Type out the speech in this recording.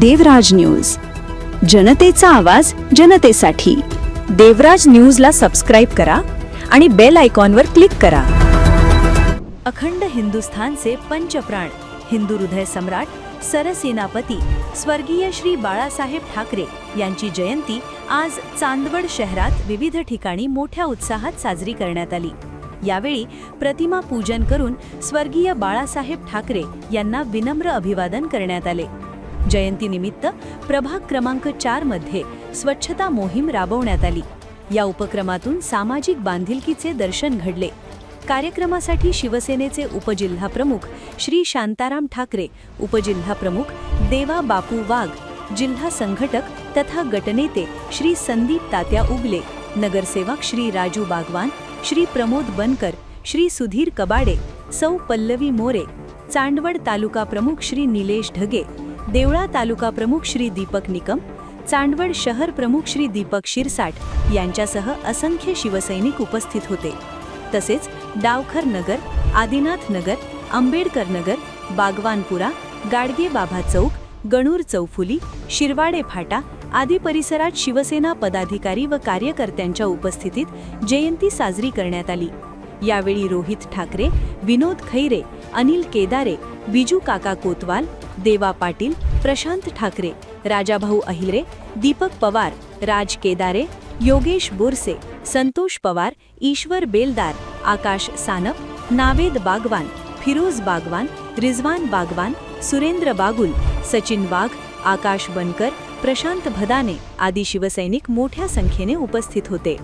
देवराज news. जनतेचा आवाज जनतेसाठी. देवराज न्यूजला सबस्क्राईब करा आणि बेल आयकॉनवर क्लिक करा. अखंड हिंदुस्थानचे पंचप्राण हिंदू हृदय सम्राट सरसेनापती स्वर्गीय श्री बाळासाहेब ठाकरे यांची जयंती आज चांदवड शहरात विविध ठिकाणी मोठ्या उत्साहात साजरी करण्यात आली. यावेळी प्रतिमा पूजन करून स्वर्गीय बाळासाहेब ठाकरे यांना विनम्र अभिवादन करण्यात आले. जयंतीनिमित्त प्रभाग क्रमांक चारमध्ये स्वच्छता मोहीम राबवण्यात आली. या उपक्रमातून सामाजिक बांधिलकीचे दर्शन घडले. कार्यक्रमासाठी शिवसेनेचे उपजिल्हा प्रमुख श्री शांताराम ठाकरे उपजिल्हा प्रमुख देवा बापू वाघ जिल्हा संघटक तथा गटनेते श्री संदीप तात्या उगले नगरसेवक श्री राजू बागवान श्री प्रमोद बनकर श्री सुधीर कबाडे सौ पल्लवी मोरे चांदवड तालुका प्रमुख श्री निलेश ढगे देवळा तालुका प्रमुख श्री दीपक निकम चांदवड शहर प्रमुख श्री दीपक शिरसाट यांच्यासह असंख्य शिवसैनिक उपस्थित होते. तसेच डावखर नगर आदिनाथ नगर आंबेडकर नगर बागवानपुरा गाडगे बाबा चौक गणूर चौफुली शिरवाडे फाटा आदी परिसरात शिवसेना पदाधिकारी व कार्यकर्त्यांच्या उपस्थितीत जयंती साजरी करण्यात आली. यावेळी रोहित ठाकरे विनोद खैरे अनिल केदारे बिजू काका कोतवाल देवा पाटील प्रशांत ठाकरे राजाभाऊ अहिरे दीपक पवार राज केदारे योगेश बोरसे संतोष पवार ईश्वर बेलदार आकाश सानप नावेद बागवान फिरोज बागवान रिजवान बागवान सुरेंद्र बागुल सचिन वाघ आकाश बनकर प्रशांत भदाने आदी शिवसैनिक मोठ्या संख्येने उपस्थित होते.